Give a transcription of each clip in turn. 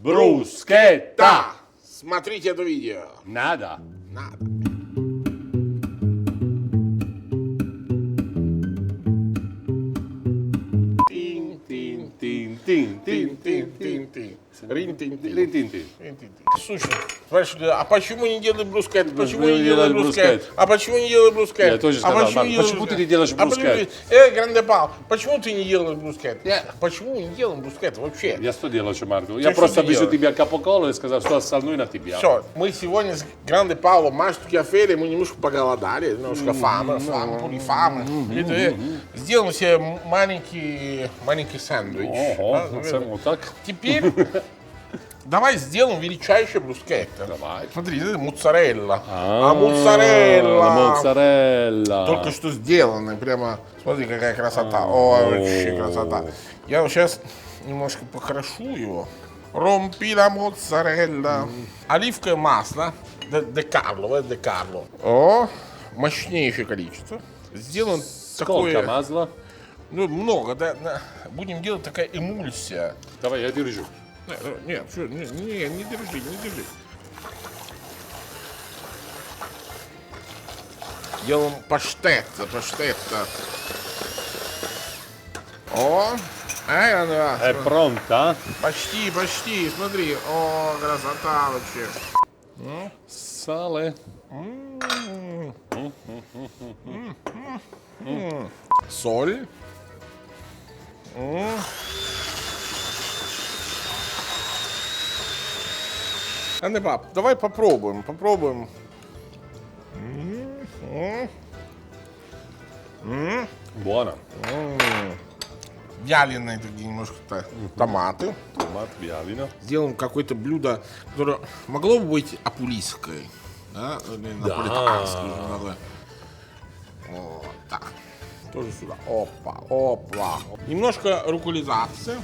Брускетта! Смотрите это видео. Надо. Надо. Тин, тин, Тин, тин, тин, тин, Тин, тин, тин, тин. Рин, тин, тин. тин, тин, тин. Слушай, спрашивали, а почему не делают брускет? Почему не делают брускет? А почему не делают брускет? Я тоже а сказал, почему, Марк, не делают почему ты не делаешь А почему брускет? ты- Эй, Грандепал, почему ты не делаешь брускет? Я- Почему не делаем брускет вообще? Я что делаю, что, Марко? Я просто вижу тебя капоколо и сказал, что остальное на тебя. Все, мы сегодня с Гранде Пауло Машту Кафели, мы немножко поголодали, немножко фама, фама, пули фама. Сделаем себе маленький, маленький сэндвич. Ого, А, ну, вот так. Теперь давай сделаем величайший брускетто. Давай. Смотри, это моцарелла. А моцарелла. Моцарелла. Только что сделанный, прямо, смотри, какая красота. О, вообще красота. Я сейчас немножко покрошу его. Ромпила моцарелла. Оливковое масло. Де, Карло, вот де Карло. О, мощнейшее количество. Сделан Сколько такое, масла? ну, много, да. Будем делать такая эмульсия. Давай, я держу. Не, не, Нет, всё, не, не, не держи, не держи. Делаем паштет, паштет. О, эй, она, È pronta? почти, почти, смотри. О, красота вообще. Sale. Соль. Анне пап, давай попробуем, попробуем. Buona. Вяленые такие немножко то- томаты. Tomat bialino. Сделаем какое-то блюдо, которое могло бы быть апулийское. Да? Или наполитанское надо. Вот так. Тоже сюда. Опа, опа. Немножко руколизации.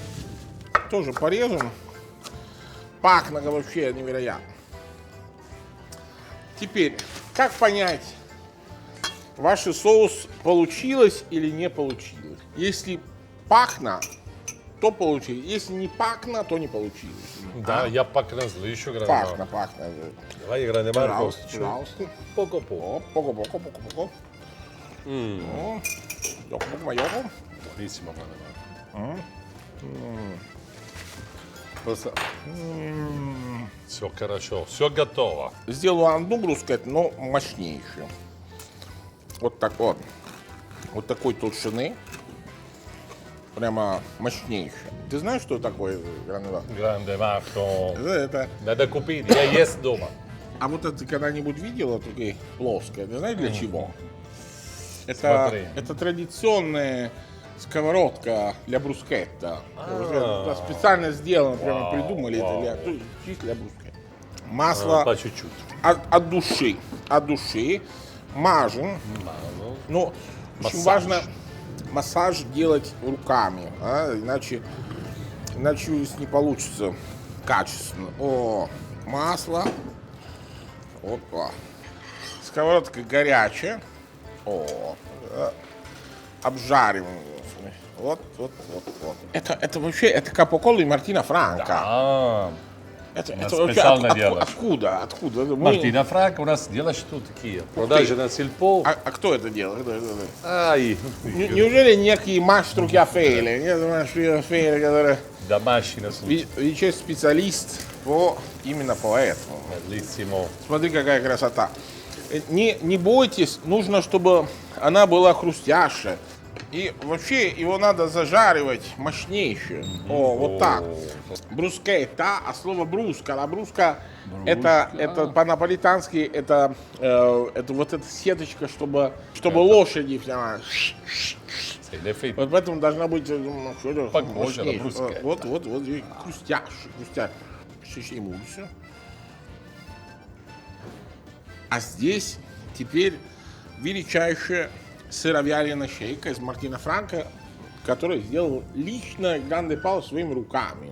Тоже порежем. Пахнет вообще невероятно. Теперь, как понять, ваш соус получилось или не получилось? Если пахнет, то получилось. Если не пахнет, то не получилось. Да, я пакна слышу, grande Пахнет, пахнет. Vai, grande Marco. Пожалуйста, пожалуйста. Poco poco. О, поко, поко, Просто... Все хорошо, все готово. Сделаю одну брускет, но мощнейшую. Вот так вот. Вот такой толщины. Прямо мощнейшая. Ты знаешь, что такое? Grande Marco. Это, это- Надо купить, я есть дома. А вот это ты когда-нибудь видела такое плоское? Ты знаешь для чего? Это, Смотри. это традиционная сковородка для брускетта. Это специально сделано, прямо придумали это для, ну, чисто для брускетта. Масло По чуть-чуть. от, от души, от души мажем. Но очень важно массаж делать руками, а, иначе, иначе не получится качественно. О, масло. Опа. Сковородка горячая. О, э, обжариваем. Вот, вот, вот, вот. Это, это вообще, это капоколо и Мартина Франка. А, это, это вообще специально от- от- делаешь. откуда, откуда? Мы- Мартина Франко у нас делает что такие? Продажи на сельпо. А, а кто это делает? Кто это делает? Ай, Не- Неужели некие Маштруки Афейли? Нет, Маштруки Афейли, которые домашний случай. ви- величайший специалист по, именно по этому. Bellissimo. Смотри, какая красота. Э, Не, не бойтесь, нужно, чтобы она была хрустящая. И вообще его надо зажаривать мощнейше. О, вот так. Брускетта, а слово бруска, а бруска это, это по-наполитански это, э, это вот эта сеточка, чтобы, чтобы лошади прямо. Вот поэтому должна быть э, ну, Похоже на брускетта. Вот, вот, вот, и хрустящий, хрустящий. Чуть-чуть эмульсию. А здесь теперь величайшая сыровяленая шейка из Мартина Франка, который сделал лично Гранде Пао своими руками.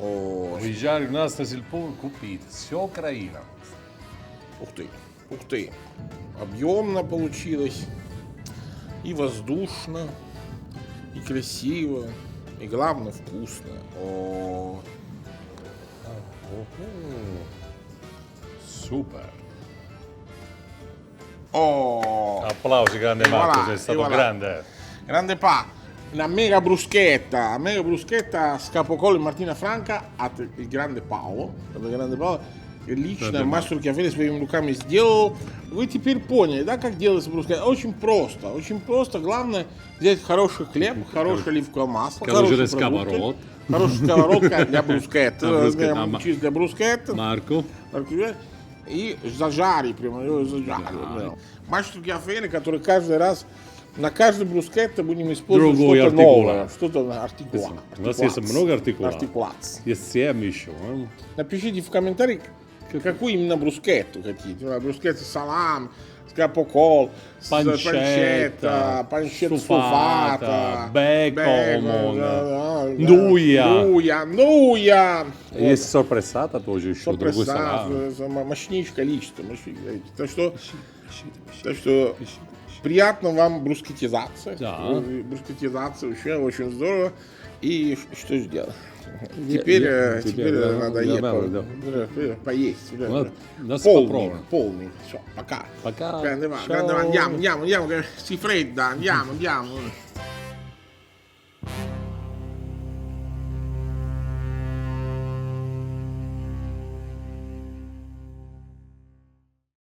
О, Приезжали у нас на сельпо купить. Все Украина. ух ты, ух ты. Объемно получилось. И воздушно, и красиво, и главное вкусно. О, Super. Oh, Applausi, grande E Marco, voilà, sei e stato voilà. grande. grande pa. Una mega bruschetta, mega bruschetta Scapocollo Мартина Франка от il grande Пауло. Это grande Пауло. Лично мастер Кафе своими руками сделал. Вы теперь поняли, да, как делается брускетта? Очень просто, очень просто. Главное взять хороший хлеб, хорошее оливковое масло, Хороший сковород. Хорошая сковородка для брускетты. Для брускетты, для- а И зажари, прямо его зажари. да. Мастер Кафе, который каждый раз на каждый брускетто будем использовать Другой что-то артикула. новое, что-то артикула. У нас есть много артикулов. Артикуляций. Есть семь еще. а? Напишите в комментарии, какую именно брускетту хотите. Ну, Брускетта салам, скапокол, с- Панчетта, панчетта, панчетта суфата, суфата, бекон, нуя. Нуя, нуя. Есть сорпрессата тоже еще, Что другой салат. мощнейшее количество. мощнейшее количество. Так что, так что приятно вам брускетизация. Да. Э, Брускетизация вообще очень здорово. И что сделать? Теперь, э, теперь, теперь да, надо да, ехать да, по- да. да, э, поесть. да, Вот, да. Полный, попробуем. полный. Все, пока. Пока. Grande va, Ciao. grande va, andiamo, andiamo, andiamo, che